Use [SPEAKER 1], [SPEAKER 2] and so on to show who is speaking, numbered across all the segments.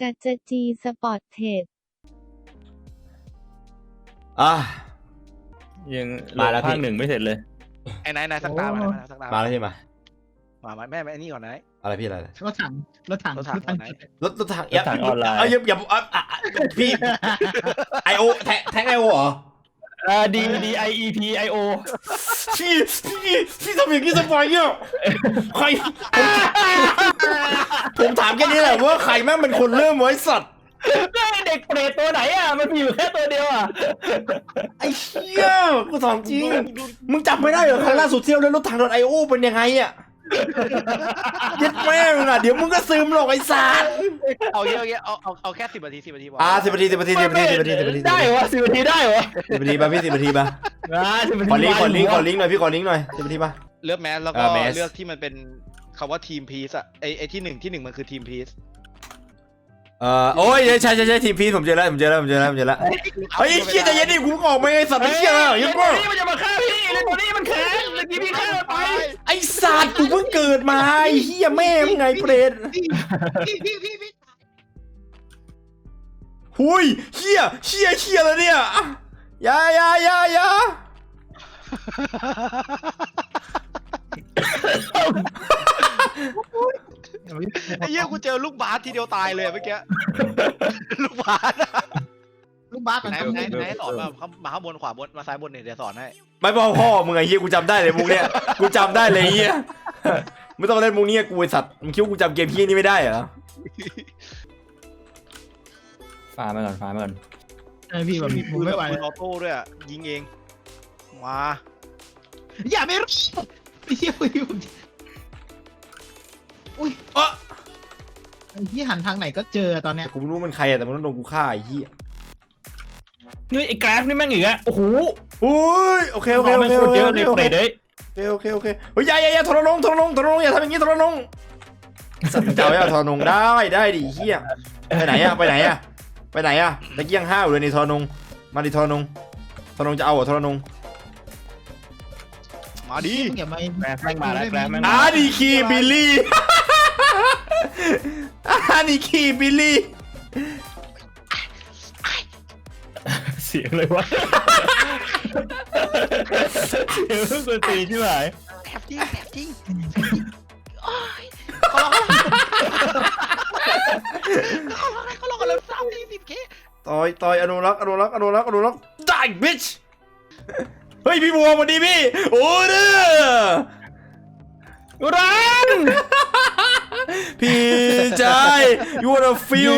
[SPEAKER 1] จัจจีสปอร์ตเทรด
[SPEAKER 2] อะ
[SPEAKER 3] ยัง
[SPEAKER 2] มาแล้ว
[SPEAKER 3] ภาค
[SPEAKER 2] พี่
[SPEAKER 3] หนึ่งไม่เสร็จเลย
[SPEAKER 4] ไอ้นายนายสักตามาไหนสักตา
[SPEAKER 2] มาแล้วใช่ไหม
[SPEAKER 4] มามาแม่แม่นี่ก่อนนาย
[SPEAKER 2] อะไรพี่อะไรอะไร
[SPEAKER 5] รถถังรถถัง
[SPEAKER 4] รถถังก่อนไหน
[SPEAKER 2] รถรถถัง
[SPEAKER 3] รถถังออนไลน์
[SPEAKER 2] เอาอย่าอย่าอะอะอะพี่ไอโอแท็กแท็กไอโอเหรอ
[SPEAKER 3] อ่าดีดีไอเอพีไอโอ
[SPEAKER 2] พี่พี่พี่ทำอย่างนี้ทำไมเนี่ยใคร ผมผมถามแค่นี้แหละว่าใครแม่งเป็นคนเริ่มไว้สัตว์
[SPEAKER 3] เด็กเปรตตัวไหนอะ มันมีอยู่แค่ตัวเดียวอะ
[SPEAKER 2] ไอ้เหี้ยกูถามจริง มึงจำไม่ได้เหรอครั้งล่าสุดเที่ยวเล่นรถถังรถไอโอเป็นยังไงอะเย็ดแม่งอะ เดี๋ยวมึงก็ซึมหรอกไอ้สัตว์
[SPEAKER 4] เอาเยอะเอาเอาเอาแค่สิบนาทีสิบนาทีพอ
[SPEAKER 2] อ่าสิบนาทีสิบนาทีสิบนาทีสิบนาทีสิบนาที
[SPEAKER 3] ได้เหรอสิบนาทีได้เหรอ
[SPEAKER 2] สิบนาทีป่ะพี่สิบนาทีป่ะ
[SPEAKER 3] อ่าสิบนาที
[SPEAKER 2] ขอลิงก์ขอลิงก์ขอ
[SPEAKER 3] ลิงก์
[SPEAKER 2] ลิงก์หน่อยพี่ขอลิงก์หน่อยสิบนาทีป่ะ
[SPEAKER 4] เลือกแมสแล้ว
[SPEAKER 2] เอ
[SPEAKER 4] ก็
[SPEAKER 2] อแมส
[SPEAKER 4] เลือกที่มันเป็น คำว่าทีมพีซอะไอไอที่หนึ่งที่หนึ่งมันคือทีมพีซ
[SPEAKER 2] เอ่อโอ้ยใช่ใช่ใช่ทีมพีผมเจอแล้วผมเจอแล้วผมเจอแล้วผมเจอแล้วเฮ้ยไอ้เหี้ยใจเย็นดิกูออกมาไอ้สัตว์ไอ้เหี้ย
[SPEAKER 3] เฮ้
[SPEAKER 2] ยั
[SPEAKER 3] ย
[SPEAKER 2] ง
[SPEAKER 3] ตัว
[SPEAKER 2] ก็
[SPEAKER 3] นี้มันจะมาฆ่าพี่เลยตัวนี้มันแค้นเมื่อกี้พี่ฆ่ามันไป
[SPEAKER 2] ไอ้สัตว์กูเพิ่งเกิดมาไอ้เหี้ยแม่มึงไงเปรต
[SPEAKER 5] พี่พี่พี่พี่
[SPEAKER 2] หุยเหี้ยเหี้ยเหี้ยแล้วเนี่ยอยาอยาอยาอยา
[SPEAKER 4] ไอ้เหี้ยกูเจอลูกบาสทีเดียวตายเลยอะเมื่อกี้ ลูกบาสอะ
[SPEAKER 5] ลูกบาสมัน
[SPEAKER 4] ไหน
[SPEAKER 5] ต้อง
[SPEAKER 4] ไหน
[SPEAKER 5] มี
[SPEAKER 4] ไหนสอนมามาข้างบนขวาบนมาซ้ายบนเนี่ยเดี๋ยวสอนให้
[SPEAKER 2] ไม่บอกพ่อมึงไอ้เหี้ยกูจำได้เลยมุกเนี่ยกูจำได้เลยไอ้เหี้ยไม่ต้องเล่นมุกนี้กูไอ้สัตว์มึงคิดว่ากูจำเกมพี่นี่ไม่ได้เหรอ
[SPEAKER 3] ฟ้ามาก่อนฟ้ามาก่อน
[SPEAKER 5] ใช่พี่แบบมีผมไม่ไหว
[SPEAKER 4] ปืนออโต้ด้วยอะยิงเองมา
[SPEAKER 5] อย่าไม่รู้ ไอ้เหี้ยพี่ผม
[SPEAKER 2] เอ้อ
[SPEAKER 5] ไอ้ที่หันทางไหนก็เจอตอนเนี้ย
[SPEAKER 2] แต่กูไม่รู้มันใครอะแต่มันต้องโดนกูฆ่าไอ้เหี้ย
[SPEAKER 3] นี่ไอ้กราฟนี่แม่งอีกอะโอ้โห
[SPEAKER 2] อุ้ยโอเคโอเคโอ
[SPEAKER 3] แม่ง
[SPEAKER 2] เค
[SPEAKER 3] โค
[SPEAKER 2] โอ
[SPEAKER 3] ตร
[SPEAKER 2] เค
[SPEAKER 3] เยอะ
[SPEAKER 2] โอ
[SPEAKER 3] เล
[SPEAKER 2] เค
[SPEAKER 3] ย
[SPEAKER 2] โอ
[SPEAKER 3] เปร
[SPEAKER 2] เค
[SPEAKER 3] ตเลย
[SPEAKER 2] โอเคโอเคโอเคเฮ้ยอย่าอย่าอย่าทรนงทรนงทรนงอย่าทำอย่างนี้ทรนงสัตว์เจ้าอย่าทรนงได้ได้ดิเฮียไปไหนอะไปไหนอะไปไหนอะตะเกียงห้าวเลยนี่ทรนงมาดิทรนงทรนงจะเอาเหรอทรนง
[SPEAKER 4] มาดิ
[SPEAKER 5] มึงอย่ามา
[SPEAKER 3] แกราฟแม่งมาแล้วแกราฟแม่ง
[SPEAKER 2] อา
[SPEAKER 3] มา
[SPEAKER 2] ดีคีบิลลี่ อาดีคีบิลลี่
[SPEAKER 3] เสียงเลยวะ เสียงเพิ่งกวนตีนใช่ไหม
[SPEAKER 4] แอบจริงแอบจริงโอ๊ยเขาลองเขาลองเขาลองกันแล้วสามสี่สิบเค
[SPEAKER 2] ต่อยต่อยอนุรักษ์อนุรักษ์อนุรักษ์อนุรักษ์ได้บิช เฮ้ยพี่บัวสวัสดีพี่ โอ้เด้อ
[SPEAKER 3] รัน
[SPEAKER 2] พี่ชาย you wanna feel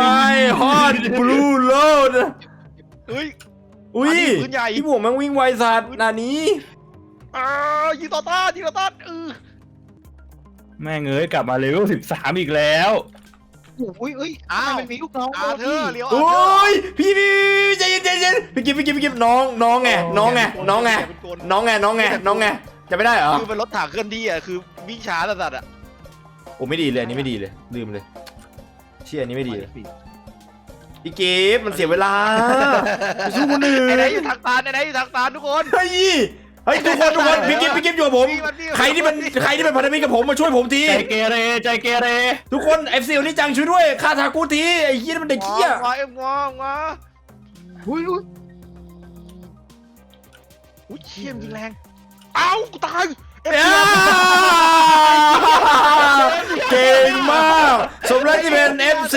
[SPEAKER 2] my heart blue load
[SPEAKER 4] เฮ้ย
[SPEAKER 2] อุ้ย
[SPEAKER 4] อันนี้ปืนใหญ่
[SPEAKER 2] พี่บวกแม่งวิ่งไวสัตว์นานี้
[SPEAKER 4] อ้าวยิงต่อต้านยิงต่อต้านเออ
[SPEAKER 3] แม่งเอ้ยกลับมาเลเวลสิบสามอีกแล้ว
[SPEAKER 5] อุ้ยอุ้ยอ้าวมันมีลูกน้อง
[SPEAKER 4] อาเธอร์เลี้ยวอา
[SPEAKER 2] โอ้
[SPEAKER 4] เธอร์
[SPEAKER 2] ยพี่พี่พี่ใจเย็นใจเย็นพี่กิฟพี่กิฟพี่กิฟน้องน้องไงน้องไงน้องไงน้องไงน้องไงน้องไงจะไม่ได้เหรอ
[SPEAKER 4] คือเป็นรถถังเคลื่อนที่อะคือวิ่งช้าสัสๆอะ
[SPEAKER 2] โอ้ไม่ดีเลยอันนี้ไม่ดีเลยลืมเลย เชี่ยอันนี้ไม่ดีเลยพี่กิฟมันเสียเวลาไปสู้คนอื่
[SPEAKER 4] ไอ้
[SPEAKER 2] น
[SPEAKER 4] ไหนอยู่ทางตาลไอ้ไหนอยู่ทางตาลทุกคน
[SPEAKER 2] เฮ้ย เฮ้ยทุกคนทุกคนพี่กิฟพี่กิฟอยู่กับผม
[SPEAKER 4] พี่มันพี่
[SPEAKER 2] ใครที่เป็นใครที่เป็นพันธมิตรกับผมมาช่วยผมที
[SPEAKER 3] ใจเกเรใจเกเร
[SPEAKER 2] ทุกคนเอฟซีนี่จังช่วยด้วยฆ่าทากูทีไอ้เหี้ยนี่มันเด็กเหี้ย
[SPEAKER 4] งอเอ็มงองอ
[SPEAKER 5] อุ้ยอุ้ย
[SPEAKER 4] อุ้ยเชี่ยมยิงแรง เอ้ากูตายเอ็ม
[SPEAKER 2] อ้าเก่งมาก สมแล้วที่เป็น FC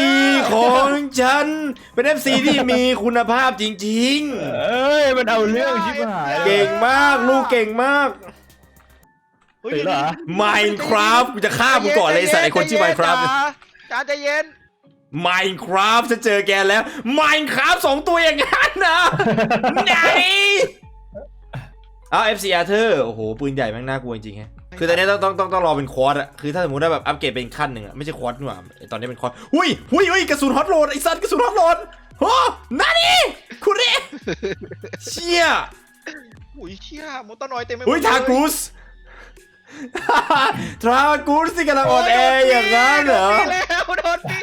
[SPEAKER 2] ของฉัน เป็น FC ที่มีคุณภาพจริง
[SPEAKER 3] เอ้ยมันเอาเรื่องชิบหาย
[SPEAKER 2] ๆ เก่งมากลูกเก่งมาก
[SPEAKER 4] ฮ้ย
[SPEAKER 3] ตื่นแล้วเหรอ
[SPEAKER 2] Minecraft กูจะฆ่ามึงก่อนเลยไอ้สัตว์ไอ้คนชื่อ Minecraft
[SPEAKER 4] จ้าใจเย็น
[SPEAKER 2] Minecraft จะเจอแกแล้ว Minecraft สองตัวอย่างนั้นนะไหนอ้าว FC Arthur โอ้โห ปืนใหญ่แม่งน่ากลัวจริงๆฮะ คือตอนนี้ต้องต้องต้องต้องรอเป็นควอดอะคือถ้าสมมติว่าแบบอัปเกรดเป็นขั้นหนึ่งอะไม่ใช่ควอดนี่หว่าไอ้ตอนนี้เป็นควอดหุยหุยหุยกระสุนฮอตโหลดไอ้สัตว์กระสุนฮอตโหลดโอ้นานี่คุณเรเชี่ย
[SPEAKER 4] อุ้ยเชี่ยมอเตอร์นอยเต็มไปหมด
[SPEAKER 2] หุยทากูสทากูสที่กำลังอ่อนแออย่างนั้นเหรอ
[SPEAKER 4] โดนตีแล้วโดนตี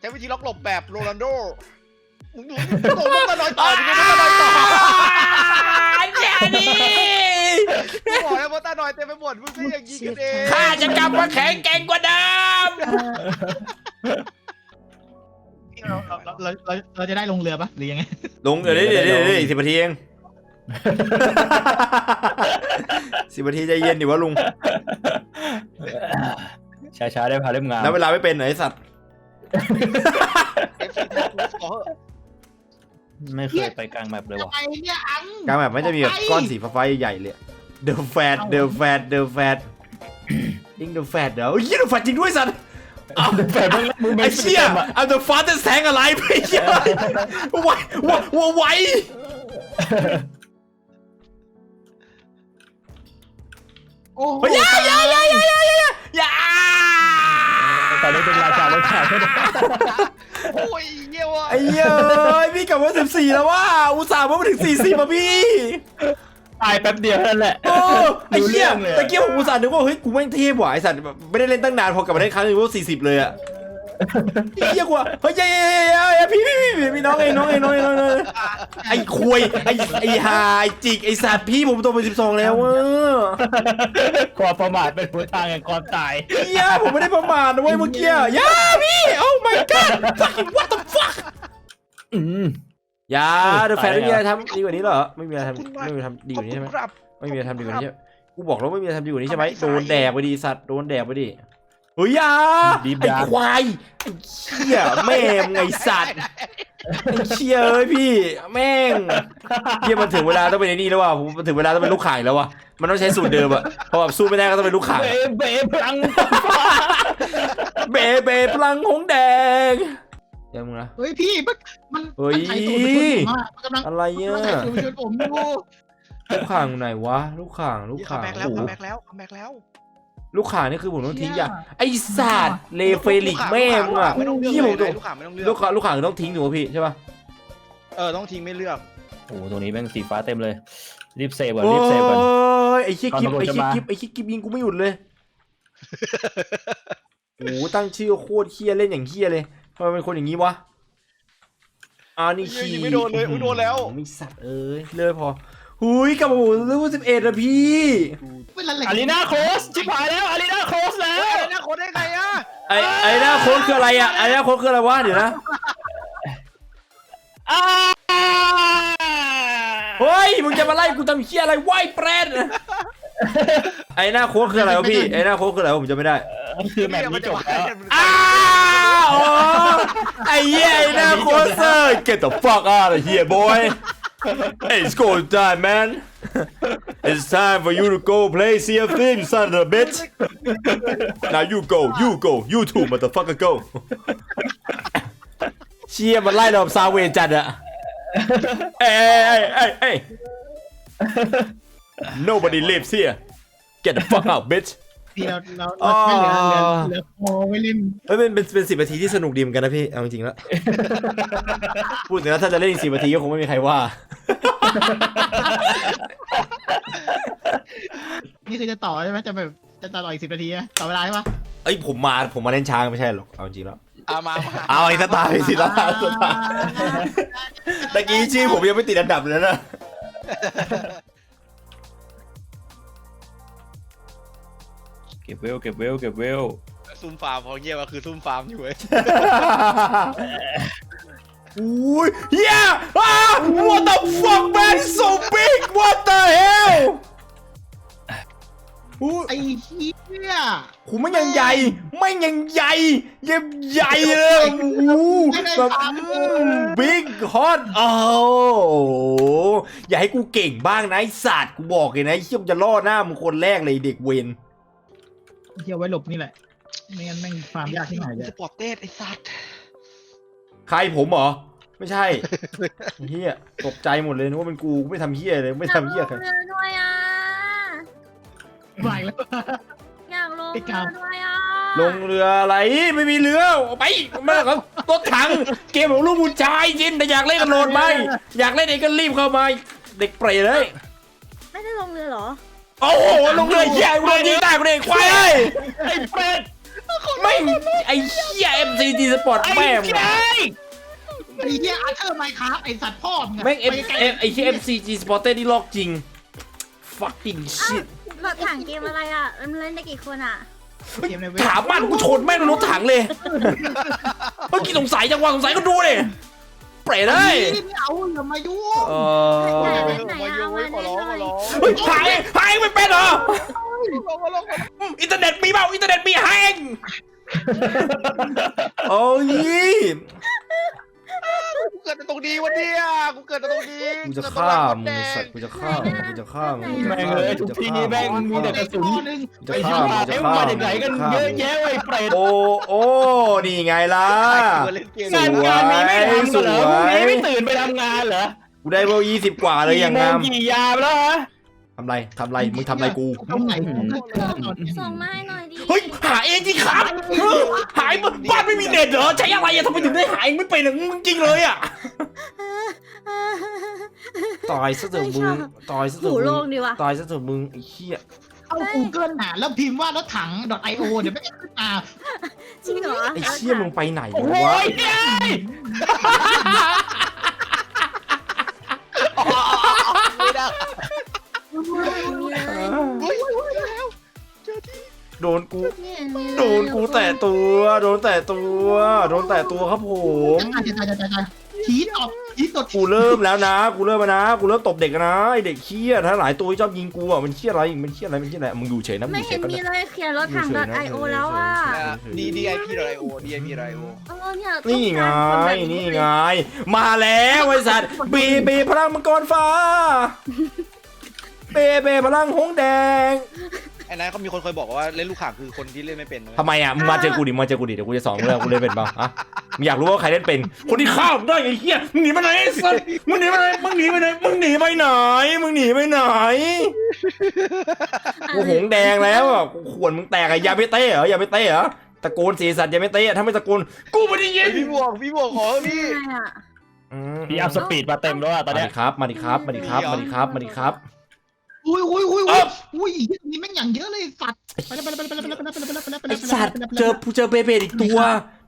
[SPEAKER 4] ใช้วิธีล็อกหลบแบบโรนัลโดมึงดูโดนมอเตอร์นอยต่อมึงดูมอเตอร์นอยต่อ
[SPEAKER 2] อย่าดิ
[SPEAKER 4] กูบอกแล้วมอเตอร์นอยเต็มไปหมดมึงไม่อยากยิงกันเอง
[SPEAKER 2] ข้าจะกลับมาแข็งแกร่งกว่าเดิม
[SPEAKER 5] เราเราเราจะได้ลงเรือปะหรือยังไง
[SPEAKER 2] ลงเดี๋ยวเดี๋ยวเดี๋ยวเดี๋ยวอีกสิบนาทีเองสิบนาทีใจเย็นดิวะลุง
[SPEAKER 3] ช้าๆได้พาเล่มงาน
[SPEAKER 2] นับเวลาไม่เป็นเหรอไอสัตว์
[SPEAKER 4] เอฟซีทูขอเหอะ
[SPEAKER 3] ไม่เคยไปกลางแมปเลยว่ะ
[SPEAKER 5] ไอ้เนี่ยอัง
[SPEAKER 2] กลางแบบไม่จะมีแบบก้อนสีฟ้าๆใหญ่ๆเลย เดอะแฟตเดอะแฟตเดอะแฟตยิงเดอะแฟตเดี๋ยวเฮียเดอะแฟตจริงด้วยสัตว์
[SPEAKER 3] แฟนมึงมึง
[SPEAKER 2] ไอ้เชี่ย I'm the fastest tank alive ไอ้เชี่ยไวไวไวไว
[SPEAKER 5] โอ้โห
[SPEAKER 2] เฮ้ยอยาอยาอยาอยาอยาอยาอยา
[SPEAKER 3] ตอนนี้เป็นราชารถไฟไม่ได้
[SPEAKER 4] โอ้ยเยี่ยวอะ
[SPEAKER 2] ไอ้เหี้ยเอ้ยพี่กลับมาสิบสี่แล้วว่าอุตส่าห์มาถึงสี่สิบอะพี่
[SPEAKER 3] ตายแป๊บเดียวนั่นแหละ
[SPEAKER 2] โอ้ไอ้เหี้ย
[SPEAKER 3] รู้เรื่องเลยอะ
[SPEAKER 2] ตะเกียบผมอุตส่าห์นึกว่าเฮ้ยกูแม่งเทพว่ะไอ้สัตว์แบบไม่ได้เล่นตั้งนานพอกลับมาเล่นครั้งนึงว่าสี่สิบเลยอะไอ้เหี้ยกว่าเฮ้ยเย้เย้เย้เย้พี่พี่พี่พี่น้องเองน้องเองน้องเองน้องเองไอ้ควยไอ้ไอ้หาไอ้จิกไอ้สัตว์พี่ผมโตเป็นสิบสองแล้วเว้ย
[SPEAKER 3] ความประมาทเป็นหัวทางแห่งความตาย
[SPEAKER 2] เหี้ยผมไม่ได้ประมาทนะเว้ยเมื่อกี้อะอย่าพี่โอ้ my god fucking what the fuck
[SPEAKER 3] อืม
[SPEAKER 2] อย่า
[SPEAKER 3] เออ
[SPEAKER 2] เดอะแฟน
[SPEAKER 3] ตาย
[SPEAKER 2] ไม่มี
[SPEAKER 3] แล้ว
[SPEAKER 2] อะไรทำดีกว่านี้เหรอไม่มีอะไร
[SPEAKER 4] ขอบคุณ
[SPEAKER 2] ทำ
[SPEAKER 4] มาก
[SPEAKER 2] ไม่มีอะไรทำดีกว่านี้ใช่ไหม
[SPEAKER 4] ขอบคุณครับ
[SPEAKER 2] ไม่มีอะไรทำดีกว่านี้ใช่ไหมกูบอกแล้วไม่มีอะไรทำดีกว่านี้ใช่ไหม
[SPEAKER 4] ทำไม
[SPEAKER 2] โดนแดกไปดีสัตว์โดนแดกไปดิเฮ้ยอยา
[SPEAKER 3] ดีบ
[SPEAKER 2] ไอ้
[SPEAKER 3] ดาบ
[SPEAKER 2] ควายไอ้เชี่ยแม่งไอ้สัตว์ไอ้เชี่ยเอ้ยพี่แม่งเชี่ยมันถึงเวลาต้องเป็นไอ้นี่แล้วว่ะผมมันถึงเวลาต้องเป็นลูกข่ายแล้วว่ะมันต้องใช้สูตรเดิมอะพอแบบสู้ไม่ได้ก็ต้องเป็นลูกข่าย
[SPEAKER 3] เบเบพลัง
[SPEAKER 2] เบเบพลังหงแดง เดี๋ยวมึงนะ
[SPEAKER 5] เฮ้ยพี่มันมัน
[SPEAKER 2] เฮ้ย
[SPEAKER 5] มันไถ่ตัวไปชนผมอะมันกำลัง
[SPEAKER 2] อะไรเนี่ย
[SPEAKER 5] มันไถ่ตัวไปชนผมอยู่
[SPEAKER 2] ลูกข่างอยู่ไหนวะ ลูกข่างลูก
[SPEAKER 4] คัม
[SPEAKER 2] ข่าง
[SPEAKER 4] แบ็กแล้ว
[SPEAKER 2] โอ้
[SPEAKER 4] คั
[SPEAKER 2] โห
[SPEAKER 4] มแบ็กแล้วคัมแบ็กแล้ว
[SPEAKER 2] ลูกข่างนี่คือผมต้องทิ้งอย่างไอ้สัตว์เลเฟลิกแม่มึงอะ
[SPEAKER 4] ไม่ต้องเลือก
[SPEAKER 2] พี่ผม
[SPEAKER 4] เล
[SPEAKER 2] ต้อยง
[SPEAKER 4] ลูกข่างไม่ต้องเลือก
[SPEAKER 2] ลูกข่างลูกข่างต้องทิ้งหนูพี่ใช่ป่ะ
[SPEAKER 4] เออ ต้องทิ้งไม่เลือก
[SPEAKER 3] โอ้โหตรงนี้แม่งสีฟ้าเต็มเลย รีบเซฟก่อน
[SPEAKER 2] โอ้
[SPEAKER 3] รีบเซฟก่อน
[SPEAKER 2] ยไอ้ขี้กิฟ
[SPEAKER 3] ก่อน
[SPEAKER 2] ไอ้
[SPEAKER 3] ตำรวจจะ
[SPEAKER 2] ขี้
[SPEAKER 3] มา
[SPEAKER 2] กิฟไอ้ขี้กิฟยิงกูไม่หยุดเลย โอ้โหตั้งชื่อโคตรเคียเล่นอย่างเคียเลย ทำไมเป็นคนอย่างนี้วะอ่านี่
[SPEAKER 4] เฮ้ย
[SPEAKER 2] ขี้
[SPEAKER 4] ยังไม่โดนเลยอุ๊ยโดนแล้ว
[SPEAKER 2] ไม่สัตว์เอ้ยเลยพอหุยกลับมาโอ้โหเลเวลสิบเอ็ดอะพี่
[SPEAKER 5] เป็นอะไร
[SPEAKER 3] อารีนาโคสชิบหายแล้วอารีนาโคสแล้
[SPEAKER 4] เฮ้
[SPEAKER 3] วย
[SPEAKER 4] อะไรนะโค้ดได้ไงอะ
[SPEAKER 2] ไอ้ไอ้หน้าโค้ดคืออะไรอะไอ้หน้าโค้ดคืออะไรวะเดี๋ยวนะ
[SPEAKER 3] อ้า
[SPEAKER 2] เฮ้ยมึงจะมาไล่กูทำเคียอะไรไหวแปรนไอ้หน้าโค้ดคืออะไรวะพี่ไอ้หน้าโค้ดคืออะไรวะผมจะไม่ได้
[SPEAKER 3] คือแมปนี้จบแล้ว
[SPEAKER 2] อ้าวอ๋อ ไอ้เหี้ยไอ้หน้าโคตรเซอร์ get the fuck out of here boy hey it's go time man it's time for you to go play Sea of Thieves son of a bitch now you go you go you too motherfucker go เชี่ยมันไล่เราแบบซาเวนจัดอะเอ้ยเอ้ยเอ้ยเอ้ย nobody lives here get the fuck out bitch
[SPEAKER 5] พี่เราเราเราไม่เหลือเหลือเหลือโมไว้เล่น
[SPEAKER 2] เฮ้ยเป็นเป็นเป็นสิบนาทีที่สนุกดีเหมือนกันนะพี่เอาจริงๆแล้ว พูดถึงแล้วถ้าจะเล่นอีกสิบนาทีก็คงไม่มีใครว่า
[SPEAKER 5] นี่คือจะต่อใช่ไหมจะแบบจะต่ออีกสิบนาทีอะต่อเวลาใช่ปะ
[SPEAKER 2] เอ้ยผมมาผมมาเล่นช้างไม่ใช่หรอกเอาจริงแล้ว
[SPEAKER 4] เอามามา
[SPEAKER 2] เอาไอ้สตาร์ไปสิสตาร์สตาร์ตะกี้ชื่อผมยังไม่ติดอันดับเลยนะ
[SPEAKER 3] ก็บเวลเก็บเวลเก็บเวล
[SPEAKER 4] ซุ่มฟาร์มพอเยี่ยมก็คือซุ่มฟาร์มอยู่เว้ย
[SPEAKER 2] อุ้ยเฮียอ่า what the fuck man it's so big what the hell อุ้ย
[SPEAKER 5] ไอ้เหี้ย
[SPEAKER 2] กูไม่ยังใหญ่ ไม่ยังใหญ่ยังใหญ่เลยโอ้โหแบบบิ๊กฮอตโอ้อย่าให้กูเก่งบ้างนะไอ้สัตว์กูบอกเลยนะไอ้เชี่ยมงจะล่อหน้ามึงคนแรกเลยเด็กเวน
[SPEAKER 5] เหี้ยไว้หลบนี่แหละ ไม่งั้นแม่งฟาร์มยากที่ไหนเลย
[SPEAKER 4] สปอร์ตเต้ไอ้สัตว์
[SPEAKER 2] ใครผมเหรอ ไม่ใช่เฮียตกใจหมดเลยนึกว่าเป็นกูกูไม่ทำเฮียเลยไม่ทำเฮียใคร
[SPEAKER 6] อยากลงเรือด้วยอะ
[SPEAKER 5] ไหวแล้ว
[SPEAKER 6] อยากลง
[SPEAKER 5] ไอ้
[SPEAKER 6] เรื
[SPEAKER 5] กา
[SPEAKER 6] อ
[SPEAKER 5] ว
[SPEAKER 6] ด้วยอะ
[SPEAKER 2] ลงเรืออะไรไม่มีเรือออกไปมาครับรถถังเกมของลูกผู้ชายจินแต่อยากเล่นกันโหลดไหมอยากเล่นเองก็รีบเข้ามาเด็กเปรตเลย
[SPEAKER 6] ไม่ได้ลงเรือเหรอ
[SPEAKER 2] โอ้โหลงเรือเหี้ยกูโดนยิงได้กูเองควายเอ้ย
[SPEAKER 3] ไอ้เป็ด
[SPEAKER 2] ไม่ไอ้เหี้ย MCG Sport แม่ง
[SPEAKER 3] ไอ้
[SPEAKER 5] ไอ้เหี้ยอาร์เธอร์ไมค์ครับไอ้สัตว์พ่อมึงอะ
[SPEAKER 2] แม่ง M
[SPEAKER 5] ไปไกล
[SPEAKER 2] ไอ้เหี้ย MCG Sport นี่ลอกจริง fucking shit
[SPEAKER 6] รถถังเกมอะไรอะ มันเล่นได้กี่คนอะ
[SPEAKER 5] เกมในเว็บ
[SPEAKER 2] ถามมันกูชนแม่งในรถถังเลยเมื่อกี้สงสัยจังวะสงสัยก็ดูเลย เปรตเอ้ย
[SPEAKER 5] ไม่เอาอย่ามายุ่ง
[SPEAKER 2] เอ
[SPEAKER 6] ไหน
[SPEAKER 2] อ
[SPEAKER 6] ไหน
[SPEAKER 4] มา
[SPEAKER 6] อะ
[SPEAKER 4] โย
[SPEAKER 6] เอา
[SPEAKER 4] ย
[SPEAKER 6] มา
[SPEAKER 4] ขอร้องขอ
[SPEAKER 6] หน่
[SPEAKER 4] ร้อ
[SPEAKER 6] อย
[SPEAKER 4] ง
[SPEAKER 2] เฮ้ยหายหายไม่เป็นเหรอ
[SPEAKER 4] ขอร้องขอร้อง
[SPEAKER 2] อินเทอร์เน็ตมีเปล่าอินเทอร์เน็ตมีแฮงโอ้ย
[SPEAKER 4] กูเกิดในตรงนี้วันเนี้ยกูเกิดในตรงนี้
[SPEAKER 2] กูจะฆ่ามึงไอ้สัตว์กูจะฆ่ามึงกูจะฆ่ามึง
[SPEAKER 3] แม่งเอ้ยทุกที่นี่แม่งมีแต่กระสุน
[SPEAKER 5] ข้อหนึ่ง
[SPEAKER 2] กูจะ
[SPEAKER 3] ไอ้
[SPEAKER 2] ฆ่า
[SPEAKER 3] ชิบ
[SPEAKER 2] มึง
[SPEAKER 3] หาย
[SPEAKER 2] กูจะ
[SPEAKER 3] ไอ้
[SPEAKER 2] ฆ่า
[SPEAKER 3] มา
[SPEAKER 2] มึง
[SPEAKER 3] จากไหนกันเยอะแยะไอ้เปรต
[SPEAKER 2] โอ้โอ้นี่ไงล่ะ
[SPEAKER 4] กูเล่นเกม
[SPEAKER 2] ส
[SPEAKER 3] งาน
[SPEAKER 2] วย
[SPEAKER 3] การนี้ไม่ทำกันเหรอ
[SPEAKER 2] สวย
[SPEAKER 3] พรุ่งนี้ไม่ตื่นไปทำงานเหรอ
[SPEAKER 2] กูได้เบลยี่สิบกว่าเลยอย่างงาม
[SPEAKER 3] กี่โมกี่ยามแล้วฮะ
[SPEAKER 2] ทำไรทำไรมึงทำไรกู
[SPEAKER 5] ตรงไหนกูก็เจอตอนเนี้ย
[SPEAKER 6] ส่งมาให้หน่อยดิ
[SPEAKER 2] เฮ้ยหาเองจริงครับเฮ้ยหายบ้านไม่มี เน็ตเหรอใช้อะไรอะทำไมถึงได้หายไม่เป็นอะมึงจริงเลยอะตายซะเถอะมึงตายซะเถ
[SPEAKER 6] หู
[SPEAKER 2] อะ
[SPEAKER 6] โล
[SPEAKER 2] มึ
[SPEAKER 6] ง
[SPEAKER 2] ง
[SPEAKER 6] ดีว่ะ
[SPEAKER 2] ตายซะเถอะมึงไอ้เหี้ย
[SPEAKER 5] เอา Google หาแล้วพิมพ์ว่ารถถัง .io เดี๋ยวไม่ได้ขึ้นมา
[SPEAKER 6] จริงเหรอ
[SPEAKER 2] ไอ้เชี่ยมึงไปไหน
[SPEAKER 3] โอ้
[SPEAKER 2] วะ
[SPEAKER 3] ยเฮ้ย
[SPEAKER 4] ไม่ได้
[SPEAKER 6] มีเลย
[SPEAKER 4] เฮ้ยแล้วเจอที่
[SPEAKER 2] โดนกู
[SPEAKER 6] เนี่ยมีเลย
[SPEAKER 2] โดนกูแตะตัว โดนแตะตัว โดนแตะตัวครับผม
[SPEAKER 5] ตายตายตายตายตายชี้ตอบชี้ตด
[SPEAKER 2] กูเริ่มแล้วนะ กูเริ่มแล้วนะ กูเริ่มตบเด็กแล้วนะไอเด็กเคี้ยถ้าหลายตัวที่ชอบยิงกูอะ มันเคี้ยอะไร มันเคี้ยอะไร มันเคี้ยอะไร มึงอยู่เฉยนะมึง
[SPEAKER 6] ไม่
[SPEAKER 2] อยู่เฉ
[SPEAKER 6] เห็
[SPEAKER 2] ย
[SPEAKER 6] น
[SPEAKER 2] กัน
[SPEAKER 6] มี
[SPEAKER 2] นะ
[SPEAKER 6] เลยเขียนรถถัง .io แล้วอะ
[SPEAKER 4] ดี DIP.io DIP.io
[SPEAKER 6] เออเนี่ย
[SPEAKER 2] นี่ไง
[SPEAKER 6] ต้องการคนแบบ
[SPEAKER 2] นี่ไง มาแล้วไอสัตว์บีบีพลังมังกรฟ้า เบเบพลังหงส์แดง
[SPEAKER 4] ไอ้นั้นเขามีคนเคยบอกว่าเล่นลูกข่างคือคนที่เล่นไม่เป็นนะ
[SPEAKER 2] ทำไมอะมึงมาเจอกูดิมาเจอกูดิเดี๋ยวกูจะสอนมึงเลยกูเล่นเป็นเปล่าฮะมึงอยากรู้ว่าใครเล่นเป็น คนที่ฆ่าผมได้ไอ้เหี้ยมึงหนีมาไหนไอ้สัตว์มึงหนีมาไหนมึงหนีไปไหนมึงหนีไปไหนมึงหนีไปไหนกูหงแดงแล้วอะกูขวนมึงแตกอะยาไม่เต้เหรอยาไม่เต้เหรอตะโกนสีสัตว์ยาไม่เต้อะถ้าไม่ตะโกนกูไม่ได้ยิ
[SPEAKER 4] ไอ้
[SPEAKER 2] น
[SPEAKER 4] พี่บวกพี่บวกขอพี่
[SPEAKER 6] ใช่อะ
[SPEAKER 2] อืม
[SPEAKER 3] พี่อัพสปีดมาเต็มแล้วอะตอน
[SPEAKER 2] มา
[SPEAKER 3] เนี้
[SPEAKER 2] ดิ
[SPEAKER 3] ย
[SPEAKER 2] ครับมาดิครับมาดิครับมาดิครับมาดิครับ
[SPEAKER 5] อุ้ยอุ้ยอุ้ย
[SPEAKER 2] เอ้
[SPEAKER 5] อุ้ยาอุ้ยนี่แม่งอย่างเยอะเลยสัตว์ไปแล้วไปแล้วไปแล้วไปแล้วไปแล้วไปแล้วไปแล้วไป
[SPEAKER 2] ไอ
[SPEAKER 5] แล้ว
[SPEAKER 2] สัตว์เจอเจอเบเบอีกตัว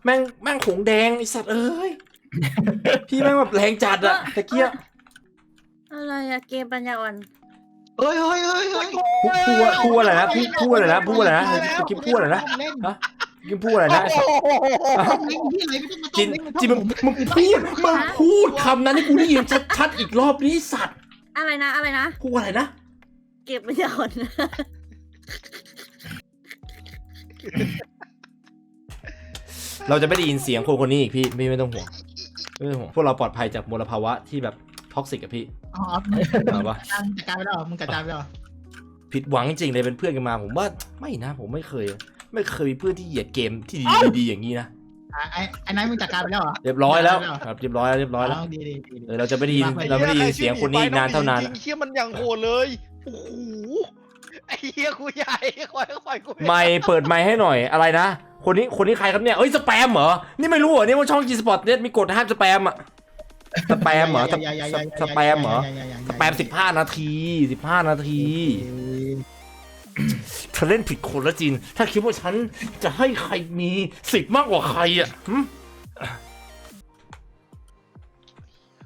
[SPEAKER 2] แม่งแม่งหงแดงไอสัตว์เอ้ยพี่แม่งแบบแรงจัดอะตะเกีย
[SPEAKER 6] อะไรอะเกมปัญญาอ่อน
[SPEAKER 5] เฮ้ยเฮ้ยเฮ้ยเฮ้ย
[SPEAKER 2] พูดพูดว่าพูดว่าอะไรนะพูดพูดอะไรนะพูดอะไรนะเมื่อกี้พูดอะไรนะ
[SPEAKER 5] เล่น
[SPEAKER 2] กินพูดอะไรนะไอ้สัตว์
[SPEAKER 5] เล่นที่อะไรไม่ต้องมา
[SPEAKER 2] จินจินมึงมึงพูดมึงพูดคำนั้นให้กูได้ยินชัดๆอีกรอบนี้สัตว์
[SPEAKER 6] อะไรนะอะไรนะ
[SPEAKER 2] พูดอะไรนะ
[SPEAKER 6] เกมปัญญาอ่อน
[SPEAKER 2] เราจะไม่ได้ยินเสียงคนคนนี้อีกพี่พี่ไม่ต้องห่วงไม่ต้องห่วงพวกเราปลอดภัยจากมลภาวะที่แบบท็อกซิกอะพี่
[SPEAKER 5] อ๋อ
[SPEAKER 2] เอาปะ
[SPEAKER 5] จัดการไปแล้วมึงจัดการไปแล้ว
[SPEAKER 2] ผิดหวังจริงเลยเป็นเพื่อนกันมา ผมว่าไม่นะ ผมไม่เคย ไม่เคยมีเพื่อนที่เหยียดเกมที่ดีดีๆอย่างนี้นะ
[SPEAKER 5] ไอ้ไอ้นายมึงจัดการไปแล้วเหรอ
[SPEAKER 2] เรียบร้อยแล้วครับเรียบร้อยแล้วเรียบร้อยแล้ว
[SPEAKER 5] ดีดีดี
[SPEAKER 2] เออเราจะไม่ได้ยินเราไม่ได้ยินเสียงคนนี้อีกนานเท่านาน
[SPEAKER 4] จริงๆเชี่ยมันอย่างโหดเลย โอ้โหไอ้เหี้ยกูใหญ่คอยคอยกู
[SPEAKER 2] ไม่เปิดไมค์ให้หน่อยอะไรนะ คนนี้คนนี้ใครครับเนี่ยเอ้ยสแปมเหรอ นี่ไม่รู้เหรอเนี่ยว่าช่อง G Sport เนี่ยมีกฎห้ามสแปมอะสแปมเหรอสสสแปมเหรอสแปมสิบห้านาทีสิบห้านาทีเธอเล่นผิดคนแล้วจินถ้าคิดว่าฉันจะให้ใครมีสิทธิ์มากกว่าใครอะหึ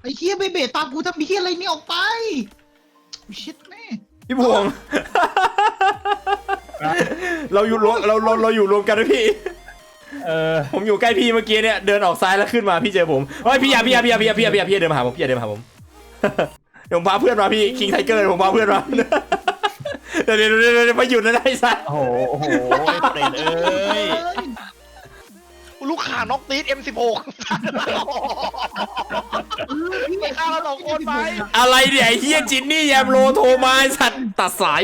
[SPEAKER 5] ไอ้เฮียเบเบตามกูทำเฮียอะไรนี่ออกไปชิดแม่
[SPEAKER 2] พี่พวง เราอยู่รวมเราเราเราอยู่รวมกันนะพี่
[SPEAKER 3] เออ
[SPEAKER 2] ผมอยู่ใกล้พี่เมื่อกี้เนี่ยเดินออกซ้ายแล้วขึ้นมาพี่เจอผมเฮ้ยพี่อยาพี่อยาพี่อยาพี่อยาพี่อยาพี่อยาพี่อยาเดินมาหาผมพี่อยาเดินมาหาผมเดี๋ยวผมพาเพื่อนมาพี่คิงไทเกอร์ผมพาเพื่อนมาเดี๋ยวเดี๋ยวเดี๋ยวเดี๋ยวไปหยุดนะได้สัตว์
[SPEAKER 3] โอ้โหโอ้โหไอ้เปรตเอ้ย
[SPEAKER 4] ลูกข่างน็อกตีด M16 ไปฆ่าเราสองคนไป
[SPEAKER 2] อะไรเนี่ยไอ้เฮียจินนี่แยมโลโทรมาไอ้สัตว์ตัดสาย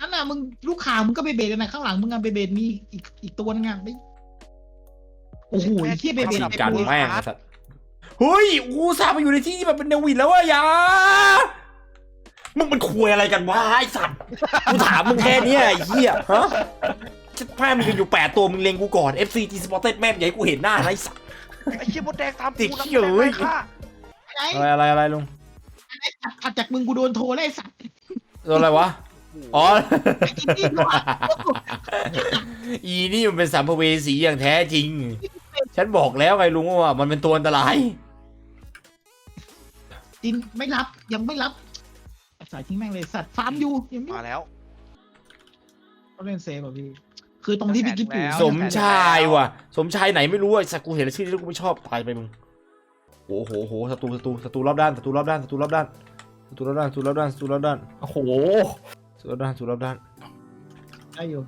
[SPEAKER 5] นั่นน่ะมึงลูกข่างมึงก็เบเบกันนะข้างหลังมึงอะเบเบมีอีกอีกตัวนึงอะไม่โอ้โหไอ้เฮียเบเบ
[SPEAKER 2] จับกันแม่งไอ้สัตว์เฮ้ยกูสาบมาอยู่ในที่ที่แบบเป็นเนวินแล้วอะอยามึงเป็นคุยอะไรกันวะไอ้สัตว์กูถามมึงแค่เนี้ยไอ้เหี้ยฮะจะแพ้มึงกันอยู่แปดตัวมึงเล็งกูก่อน FC G Sported แม่งอย่าให้กูเห็นหน้านะไอ้สัตว์
[SPEAKER 4] ไอ้เชี่ยมดแดงตาม
[SPEAKER 2] ติ
[SPEAKER 4] กู
[SPEAKER 2] ด
[SPEAKER 4] นะ
[SPEAKER 2] เขี้ยวเว้ย
[SPEAKER 4] ฆ่า
[SPEAKER 5] ไอ้
[SPEAKER 2] อะไรอะไรอะไรลุง
[SPEAKER 5] ถัดจากมึงกูโดนโทรแล้วไอ้สัตว์
[SPEAKER 2] โดนอะไรวะอ๋อ
[SPEAKER 5] ไอ้ที่นี่ด้วย
[SPEAKER 2] อีนี่มันเป็นสัมภเวสีอย่างแท้จริง ฉันบอกแล้วไงลุงว่ามันเป็นตัวอันตราย
[SPEAKER 5] จินไม่รับยังไม่รับสายทิ้งแม่งเลยสัตว์ฟาร์มอยู่ยังไม่
[SPEAKER 4] มาแล้ว
[SPEAKER 5] เขาเล่นเซฟอะพี่ คือตรงที่พี่กิ๊บอยู่
[SPEAKER 2] สมชายว่ะ สมชายไหนไม่รู้อะสักกูเห็นแล้วชื่อนี้แล้วกูไม่ชอบตายไปมึงโอ้โหโหศัตรูศัตรูศัตรูรอบด้านศัตรูรอบด้านศัตรูรอบด้านศัตรูรอบด้านศัตรูรอบด้านศัตรูรอบด้าน
[SPEAKER 3] โอ้โห
[SPEAKER 2] ศัตรูรอบด้านศัตรูรอบด้าน
[SPEAKER 5] ได้อยู่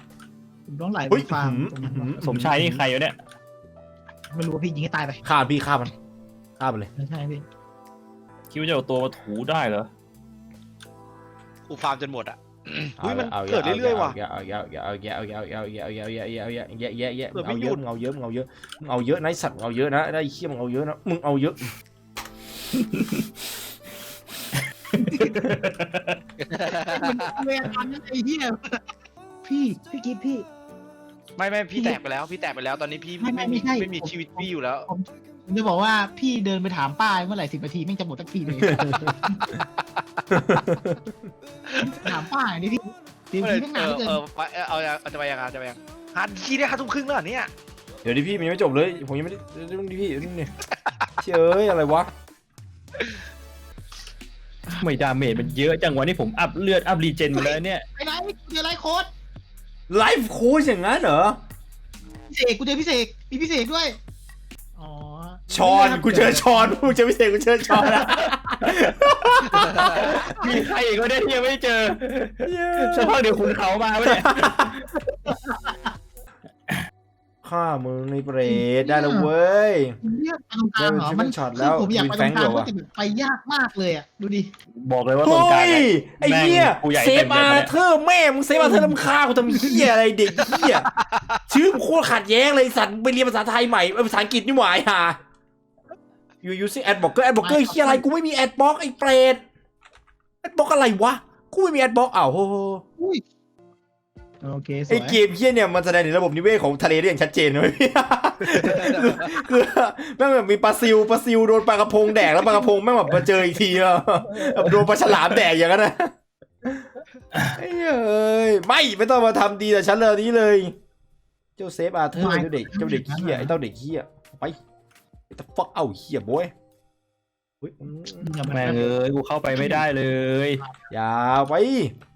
[SPEAKER 5] ผมต้องไหลไป
[SPEAKER 2] เฮ้ย
[SPEAKER 5] ฟาร์ม
[SPEAKER 2] อื้อ
[SPEAKER 5] ตรงนั้น
[SPEAKER 2] หือ
[SPEAKER 5] วะ
[SPEAKER 3] สมชายนี่ใครวะเนี่ย
[SPEAKER 5] ไม่รู้ว่าพี่ยิงให้ตายไป
[SPEAKER 2] ฆ่าพี่ฆ่ามันฆ่ามันเลย
[SPEAKER 5] ไม่ใช่พี่
[SPEAKER 3] คิดว่าจะเอาตัวมาถูได้เหรอ
[SPEAKER 4] กูฟาร์มจนหมดอะ
[SPEAKER 2] เอุ้
[SPEAKER 4] ยมัน
[SPEAKER 2] เกิ
[SPEAKER 4] ดเรื่อยๆว่ะ
[SPEAKER 2] เยอาเยอะเยอาเยอะเยอาเยอะเยอาเยอะเยอาเยอะเยอาเยอะเยอาเยอะเยอะเยอะเยอะ
[SPEAKER 4] เย
[SPEAKER 2] อาเยอะเยอาเยอะเยอาเยอะเยอาเยอะเนายสัตว์เยอาเยอะเยอะได้เยขี้ยอะเยอาเยอะเยอะเมึงเยอาเยอะ
[SPEAKER 5] เวเยอนนั้เยอะเหี้ยอพี่พี่กิฟพี่
[SPEAKER 4] ไเยอะเพี่แตกไปแล้ว พี่แตกไปแล้เยอะเนนี้พี่
[SPEAKER 5] ไม่มี
[SPEAKER 4] ไม่มี
[SPEAKER 5] ชี
[SPEAKER 4] วิตาเยอะเยู่แล้ว
[SPEAKER 5] เยอะเยอกว่ายอะเดินไปถามป้าเยอาเยอะไหร่สิบนาทีไเยอะหมดสักทีเยอะเยอะเงาเยอะเงาเยอะเงาเยอะเงาเยอะเงาเยอะเงาเยอะเงาเยอะเงาเยอะเงาเยอะเงาเยอะ ถามป้าอย่างนี้พี่สิบ
[SPEAKER 4] เอ
[SPEAKER 5] นาที
[SPEAKER 4] อ
[SPEAKER 5] แม่ง
[SPEAKER 4] เอนา
[SPEAKER 5] น
[SPEAKER 4] อ
[SPEAKER 5] เหลือ
[SPEAKER 4] เอ
[SPEAKER 5] เกิ
[SPEAKER 4] อนไปเอาเอาเอาจะไปยังไงจะไปยังฮันทีได้ห้าทุ่มครึ่งแล้วเหรอเนี่ย
[SPEAKER 2] เดี๋ยวดิพี่มันยังไม่จบเลย ผมยังไม่ได้เดี๋ยวดิพี่นี่นี่เชื่อเอ้ยอะไรวะ
[SPEAKER 3] ไม่ดาเมจมันเยอะจังวะนี่ผมอัพเลือดอัพรีเจนมาแล้วเนี่ย
[SPEAKER 5] ไปไหนเจอไรโค้ด
[SPEAKER 2] ไลฟ์โค้ชอย่างนั้นเหรอ
[SPEAKER 5] พิเศษกูเจอพิเศษมีพิเศษด้วยอ๋อ
[SPEAKER 2] ชอนกูเจอชอนกูเจอพิเศษกูเจอชอนนะ
[SPEAKER 3] มีใครอีกวะเนี่ยที่ยังไม่เจอสักพักเดี๋ยวคุณเขามาเนี่ย
[SPEAKER 2] ฆ่ามึงในเปรตได้แล้วเว้ย
[SPEAKER 5] เลือกไปตรงกลางเหรอ
[SPEAKER 2] เออ
[SPEAKER 5] มัน
[SPEAKER 2] ช็อตแล้ว
[SPEAKER 5] คือผมอยากไปตรงกลาง
[SPEAKER 2] มีแฟงก์เหรอ
[SPEAKER 5] เพ
[SPEAKER 2] วะ
[SPEAKER 5] ราะแต่แบบไปยากมากเลยอะ ดูดิ
[SPEAKER 3] บอกเลยว่าตรงกลาง
[SPEAKER 2] เฮ้ย
[SPEAKER 3] อะ
[SPEAKER 2] ไอ้เหี้ย
[SPEAKER 3] แม่งกูใหญ่
[SPEAKER 2] เซ
[SPEAKER 3] เต็
[SPEAKER 2] ฟ
[SPEAKER 3] มเลย
[SPEAKER 2] อา
[SPEAKER 3] เนี่ย
[SPEAKER 2] เธอร์แม่มึงเซฟอาเธอร์ลำค่ากูทำเหี้ยอะไรเด็กเหี้ยชื่อมึงโคตรขัดแย้งเลยสัตว์ไปเรียนภาษาไทยใหม่เอ้ยภาษาอังกฤษนี่หว่าไอ้ห่า you using ad blocker ad blocker เหี้ยอะไรกูไม่มี ad block ไอ้เปรต ad block อะไรวะ กูไม่มี ad block อ้าวโห
[SPEAKER 5] อุ้ยโอเคส
[SPEAKER 2] ไอ้
[SPEAKER 5] วย
[SPEAKER 2] เกมเหี้ยเนี่ยมันแสดงถึงระบบนิเวศของทะเลได้อย่างชัดเจนเลยพี่คือคือแม่งแบบมีปลาซิวปลาซิวโดนปลากระพงแดกแล้วปลากระพงแม่งแบบมาเจออีกทีแล้วแบบโดนปลาฉลามแดกอย่างนั้นนะไอ้เอ้ยไม่ไม่ต้องมาทำดีแต่ฉันเลยนี้เลย เจ้าเซฟอาเธอร์เจ้าเด็กเจ้าเด็กเหี้ยไอ้เจ้าเด็กเหี้ยไป ไอ้ตะฟักเอ้าเหี้ยบอยเฮ้ยอืม
[SPEAKER 3] แม่งเอ้ยกูเข้าไปไม่ได้เลย
[SPEAKER 2] อย่าไป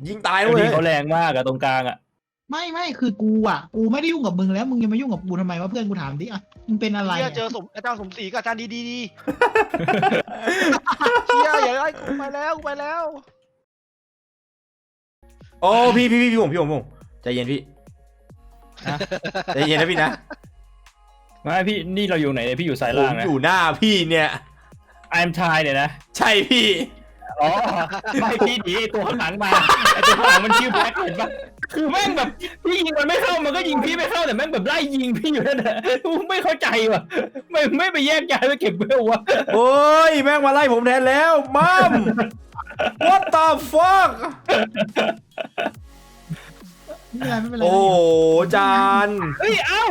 [SPEAKER 2] ยิงตาย
[SPEAKER 3] ไอ้
[SPEAKER 2] เล
[SPEAKER 3] นี่
[SPEAKER 2] ย
[SPEAKER 3] เขาแรงมากอะตรงกลางอะ
[SPEAKER 5] ไม่ไม่คือกูอะ กูไม่ได้ยุ่งกับมึงแล้วมึงยังมายุ่งกับกูทำไมวะเพื่อนกูถามดิอะมึงเป็นอะไร
[SPEAKER 4] เฮีย
[SPEAKER 5] อะ
[SPEAKER 4] เจอสมอาจารย์สมศรีกับอาจารย์ดีดีดีเฮียอย่าไล่กูไปแล้วกูไปแล้ว
[SPEAKER 2] โอ้พี่พี่พี่พี่ผมพี่ผมพี่ผมใจเย็นพี่นะใจเย็นนะพี่นะ
[SPEAKER 3] ไม่พี่นี่เราอยู่ไหนเนี่ยพี่อยู่สาย
[SPEAKER 2] ผ
[SPEAKER 3] ล่ามงนะ
[SPEAKER 2] อยู่หน้าพี่เนี่ย
[SPEAKER 3] I'm Thai เนี่ยนะ
[SPEAKER 2] ใช่พี่
[SPEAKER 3] อ๋อ ไม่พี่หนีไอ้ตัวข้างหลังมาไอ้ตัวข้างหลังมันชื่อแบ็คเห็นปะคือแม่งแบบพี่ยิงมันไม่เข้ามันก็ยิงพี่ไม่เข้าแต่แม่งแบบไล่ยิงพี่อยู่นั่นแหละกูไม่เข้าใจว่ะ ไม่ไม่ไปแยกย้ายไปเก็บเวลวะ
[SPEAKER 2] โอ้ย แม่งมาไล่ผมแทนแล้ว มัม what the fuck
[SPEAKER 5] ไม่เป็นไรไม่เป็นไร
[SPEAKER 2] โอ้จาน
[SPEAKER 3] เฮ้ยเอ้า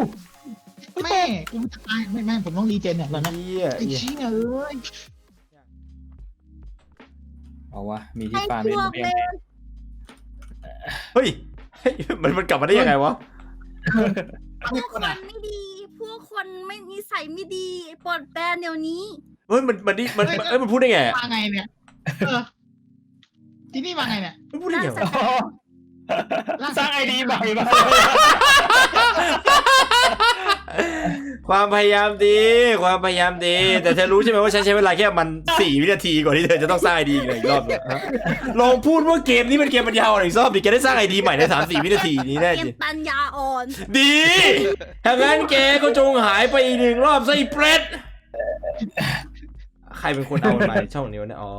[SPEAKER 5] แม่กูจะตายไม่ไม่ผมต้องรีเจนเนี่ยตอนนี้
[SPEAKER 2] เหี้ย
[SPEAKER 5] ไอ้เชี้ยเอ้ย
[SPEAKER 3] เอาวะมีที่
[SPEAKER 6] ให้
[SPEAKER 3] ฟาร์ม
[SPEAKER 6] พ
[SPEAKER 3] เอง
[SPEAKER 6] วก
[SPEAKER 3] เอ
[SPEAKER 6] เล
[SPEAKER 3] ง
[SPEAKER 6] ย
[SPEAKER 2] เฮ้ยเฮ้ยมันมันกลับมาได้ยังไงวะ
[SPEAKER 6] พวกคนไม่ดี พวกคนไม่นิสัยไม่ดีปลดแบนเดี๋ยวนี้
[SPEAKER 2] เฮ้ยมันมันดิมันมันเอ้ยมันพูดได้ไงอะ
[SPEAKER 5] มาไงเนี่ยเออที่นี่มาไงเนี่ย
[SPEAKER 2] มันพูดได้ไงวะ
[SPEAKER 3] อ๋อ สร้างไอดีใหม่มา
[SPEAKER 2] ความพยายามดี ความพยายามดี แต่เธอรู้ใช่ไหมว่าฉันใช้เวลาแค่มันสี่วินาทีก่อนที่เธอจะต้องสร้างไอดีอีกรอบเนี่ยฮะลองพูดว่าเกมนี้เป็นเกมปัญญาอ่อนอีกรอบดิแกได้สร้างไอดีใหม่ในสามสี่วินาทีนี้แน่
[SPEAKER 6] เก
[SPEAKER 2] จ
[SPEAKER 6] ม
[SPEAKER 2] ริง
[SPEAKER 6] ปัญญาอ่อน
[SPEAKER 2] ดีถ้างั้นแกก็จงหายไปอีกหนึ่งรอบซะไอ้เปรต ใครเป็นคนเอามาช่องนี้วะเนี่ยอ๋อ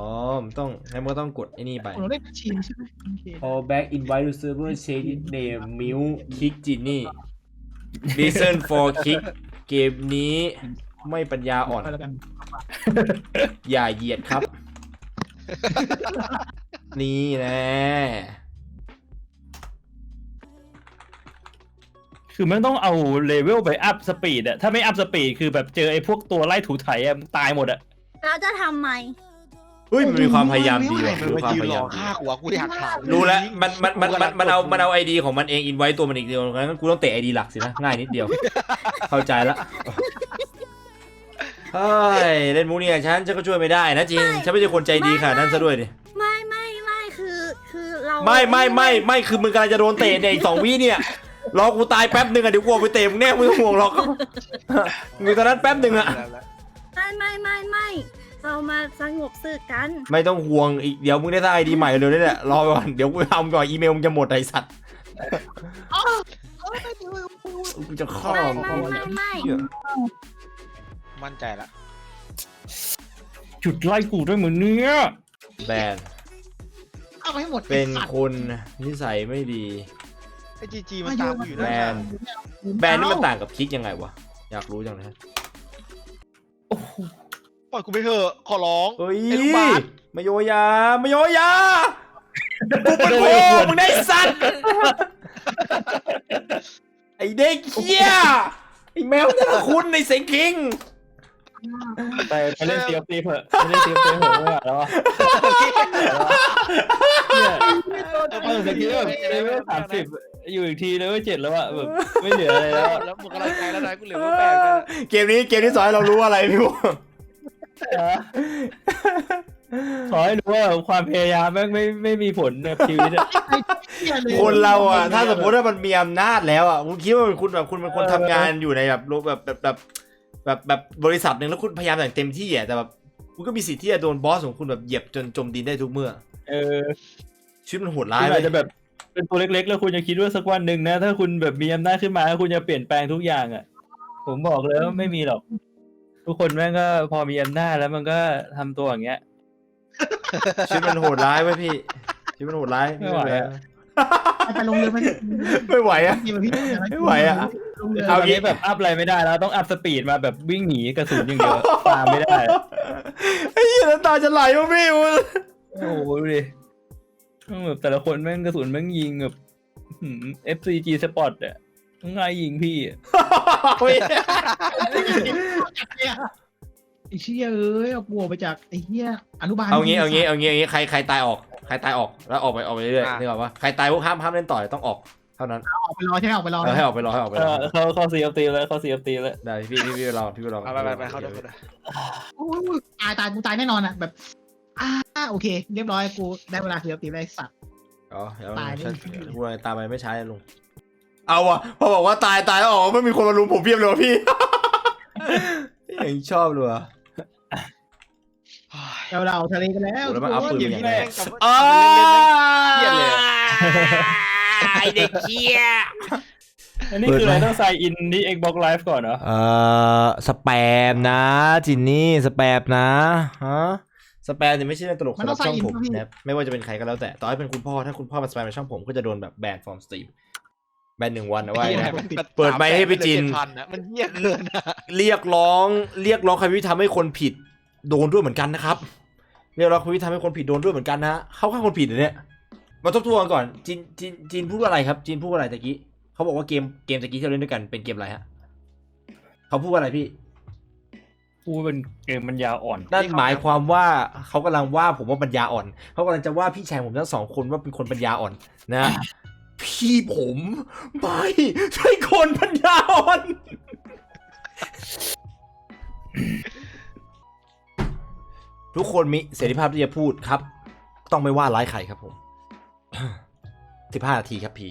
[SPEAKER 2] มันต้องงั้นมันก็ต้องกดไอ้นี่ไป
[SPEAKER 5] ผมเล่นชินใช่ไหมโอเค
[SPEAKER 2] All back invite to server change name mute kick Ginny listen for kick เกมนี้ไม่ปัญญาอ่อน
[SPEAKER 5] ไปแล้วกัน
[SPEAKER 2] อย่าเหยียดครับ นี่แน่
[SPEAKER 3] คือมันต้องเอาเลเวลไปอัพสปีดอะถ้าไม่อัพสปีดคือแบบเจอไอ้พวกตัวไล่ถูไถอะมึงตายหมดอะ
[SPEAKER 6] แล้วจะทำไหม
[SPEAKER 2] เฮ้ยมันมีความพยายามดีว่ะ
[SPEAKER 4] มัน
[SPEAKER 2] มี
[SPEAKER 4] มา
[SPEAKER 2] ความ
[SPEAKER 4] ยืน
[SPEAKER 2] พยารยา
[SPEAKER 4] อ
[SPEAKER 2] มดี
[SPEAKER 4] ฆ่าหัวกูอยากถาม
[SPEAKER 2] รู้แล้วมันมันมันมันมันเอามันเอาไอดีของมันเองอินไว้ตัวมันอีกเดียวงั้นกูต้องเตะไอดีหลักสินะง่ายนิดเดียว เข้าใจละเฮ้ยเล่นมูนี่กับฉันฉันก็ช่วยไม่ได้นะจริงฉันไม่ใช่คนใจดีขนาดนั้นซะด้วยดิ
[SPEAKER 6] ไม่ไม่ไม่คือคือเรา
[SPEAKER 2] ไม่ไม่ไม่ไม่คือมึงกำลังจะโดนเตะในยอีกสองวิเนี่ยรอกูตายแป๊บหนึ่งอะเดี๋ยวกูเอาไปเตะมึงแน่มึงไม่ต้องห่วงหรอกมึงตอนนั้นแป๊บหนึ่งอะ
[SPEAKER 6] ไม่ไม่ไม่ไม่เรามาสงบสึกกัน
[SPEAKER 2] ไม่ต้องห่วงอีกเดี๋ยวมึงได้สร้างไอดีใหม่เลยนี่แหละรอไปก่อนเดี๋ยวกูทำก่อนอีเมลมึงจะหมดไอ้สัตว์กูจะฆ่า
[SPEAKER 6] ไม่
[SPEAKER 2] มึง
[SPEAKER 6] ไม่ไม่ไม่
[SPEAKER 4] มั่นใจละ
[SPEAKER 3] จุดไล่กูด้วยมือเนื้อ
[SPEAKER 2] แบน
[SPEAKER 5] เอาไปให้หมด
[SPEAKER 2] เป็น
[SPEAKER 5] ไอ้สัตว์
[SPEAKER 2] คนนิสัยไม่ดี
[SPEAKER 4] ไอ้จีจีมันตามกูอยู่
[SPEAKER 2] แบ
[SPEAKER 4] นะ
[SPEAKER 2] นแบนนี่มันต่างกับคลิกยังไงวะอยากรู้จังเลย
[SPEAKER 3] โอ้โห
[SPEAKER 4] ปล่อยกูไปเถอะขอร้อง
[SPEAKER 2] เฮ้ย
[SPEAKER 4] ไอ้ลูกบาส
[SPEAKER 2] มาโยยามาโยยากูเป็นพ่อมึงได้สัตว์ไอเด็กเหี้ยไอแมวเนี่ยคุณในเซ็งคิง
[SPEAKER 3] ไปไปเล่นเซียฟตีเถอะไปเล่นเซียฟตีเถอะไม่ไหวแล้วอะเนี่ยเออตะกี้แบบเลเวลสามสิบอยู่อีกทีเลเวลเจ็ดแล้วอะแบบไม่เหลืออะไรแล้วอะ
[SPEAKER 4] แล้วมึงกำลังใจแล้วนะกูเหลือว่าแปลกเลย
[SPEAKER 2] เกมนี้เกมที่สอนให้เรารู้อะไรพี่ว
[SPEAKER 3] ขอให้รู้ว่าความพยายามแม่งไม่ไม่มีผลกับชีวิตอะ
[SPEAKER 5] เหี้ยเลย
[SPEAKER 2] คนเราอะ ถ้าสมมติว่ามันมีอำนาจแล้วอะคุณคิดว่าคุณแบบคุณเป็นคนทำงานอยู่ในแบบรูปแบบแบบแบบ แบบแบบบริษัทหนึ่งแล้วคุณพยายามอย่างเต็มที่อะแต่แบบคุณก็มีสิทธิ์ที่จะโดนบอสของคุณแบบเหยียบจนจมดินได้ทุกเมื่อ
[SPEAKER 3] เออ
[SPEAKER 2] ชีวิตมันโหด
[SPEAKER 3] คุ
[SPEAKER 2] ร้าย
[SPEAKER 3] ณ
[SPEAKER 2] เล
[SPEAKER 3] อายจจะแบบเป็นตัวเล็กๆ แล้วคุณจะคิดว่าสักวันหนึ่งนะ ถ้าคุณแบบมีอำนาจขึ้นมาคุณจะเปลี่ยนแปลงทุกอย่างอะ ผมบอกเลยว่าไม่มีหรอก ทุกคนแม่งก็พอมีอำนาจแล้วมันก็ทำตัวอย่างเงี้ย
[SPEAKER 2] ชีวิตมันโหดร้ายไว้ยพี่ชีวิตมันโหดร้าย
[SPEAKER 3] ไม่ไหวอะ
[SPEAKER 5] ไป ลงเรือไหม
[SPEAKER 2] ไม่ไหวอะ
[SPEAKER 5] พี่พี่
[SPEAKER 2] ไม่ไหวอะ
[SPEAKER 5] ลงเรือ
[SPEAKER 2] เอา
[SPEAKER 3] ตอน
[SPEAKER 2] งี้
[SPEAKER 3] นี้แบบอัพอะไรไม่ได้แล้ว ต้องอัพสปีดมาแบบวิ่งหนีกระสุนอย่างเดียวตามไม่ได้
[SPEAKER 2] ไอ้เหี้ยน้ำตาจะไหลวะพี่มึง
[SPEAKER 3] โอ้โหดูดิแม่งแบบแต่ละคนแม่งกระสุนแม่งยิงแบบหืม FCG Spot อะง่ายยิงพี่อะ
[SPEAKER 2] โอ้ย
[SPEAKER 5] ไอ้เชี่ยเอ้ยเอากูออกไปจากไอ้เหี้ยอนุบาล
[SPEAKER 2] เอางี้เอางี้เอางี้เอางี้ใครใครตายออก ใครตายออกแล้วออกไปออกไปเรื่อยๆนึกออกปะใครตายพวกห้ามห้ามเล่นต่อเลยต้องออกเท่านั้น
[SPEAKER 5] ออกไปรอใช่ไหมออกไปรอ
[SPEAKER 2] เออให้ออกไปรอให้ออกไป
[SPEAKER 3] เอ
[SPEAKER 2] รอ
[SPEAKER 3] อเขาเขา CFT แล้วเขา CFT แล้ว
[SPEAKER 2] ได้พี่พี่พี่ไปรอพี่ไปรอ
[SPEAKER 4] เอาไปไปไปเข้าด้วยเข้าด้วย
[SPEAKER 5] โอ้ยตายตายกูตายแน่นอนอะแบบอ่าโอเค เรียบร้อยกูได้เวลาเสียตีได้สัตว์
[SPEAKER 2] อ๋อเดี๋ยว
[SPEAKER 5] ตาย
[SPEAKER 2] ฉัน
[SPEAKER 5] ไม่
[SPEAKER 2] พูดอะไรตามไปไม่ใช้ลุงเอาว่ะพอบอกว่าตายตายแล้วออกไม่มีคนมารุมผมเพียบเลยว่ะพี่ ยังชอบเลยว่ะ
[SPEAKER 5] เราเราทะเลกันแล้ว
[SPEAKER 2] โอ้แล้วมันอัพปืน
[SPEAKER 4] เกม
[SPEAKER 2] ย่าง
[SPEAKER 4] นี้
[SPEAKER 2] แร
[SPEAKER 4] แม่
[SPEAKER 2] ก
[SPEAKER 4] งกับ
[SPEAKER 2] อ้า
[SPEAKER 4] เล่นเล่นแม่ง
[SPEAKER 2] ไอเด็กเกี้ย
[SPEAKER 3] อันนี้คืออะไรต้อง sign in ที่ Xbox Live ก่อนเหรอ
[SPEAKER 2] เอ่อ สแปมนะ จินนี่ สแปมนะ ฮะ สแปมเนี่ยไม่ใช่เรื่องตลกสำหรับช่องผมนะครับไม่ว่าจะเป็นใครก็แล้วแต่ ต่อให้เป็นคุณพ่อ ถ้าคุณพ่อมาสแปมในช่องผมก็จะโดนแบบแบนฟอร์มสตรีมแบนหนึ่งวันนะว่า
[SPEAKER 4] เหี้ย
[SPEAKER 2] นะ
[SPEAKER 4] มัน
[SPEAKER 2] เปิดไมค์ให้พี่จิน
[SPEAKER 4] เจ็ดพัอะมันเหี้ยเกินอะ
[SPEAKER 2] เรียกร้อง เรียกร้องความยุติธรรมให้คนผิด โดนด้วยเหมือนกันนะครับเรียกร้องความยุติธรรมให้คนผิดโดนด้วยเหมือนกันนะเข้าข้างคนผิดเหรอเนี่ยมาทบทวนก่อนจีนจีนจีนพูดว่าอะไรครับจีนพูดว่าอะไรตะกี้เขาบอกว่าเกมเกมตะกี้ที่เราเล่นด้วยกันเป็นเกมอะไรฮะเขาพูดว่าอะไรพี่
[SPEAKER 3] กูเป็นเกมมันยาอ่อน
[SPEAKER 2] นั่นหมายความว่าเขากำลังว่าผมว่าปัญญาอ่อนเขากำลังจะว่าพี่ชายผมทั้งสองคนว่าเป็นคนปัญญาอ่อนนะ พี่ผมไม่ใช่คนปัญญาอ่อน ทุกคนมีเสรีภาพที่จะพูดครับ ต้องไม่ว่าร้ายใครครับผมสิบห้านาทีครับพี่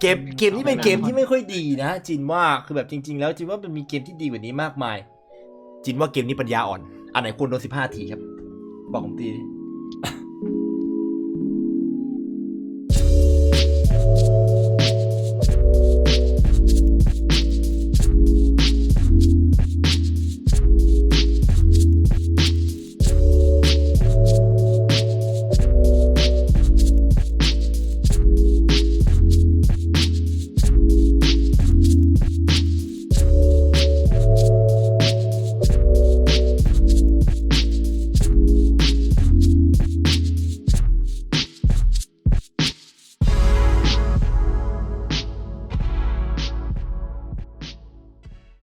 [SPEAKER 2] เกมเกมนี้เป็นเกมที่ไม่ค่อยดีนะจินว่าคือแบบจริง ๆ แล้วจินว่ามันมีเกมที่ดีกว่านี้มากมาย จินว่าเกมนี้ปัญญาอ่อน อันไหนควรโดนสิบห้าทีครับ บอกผมทีดิ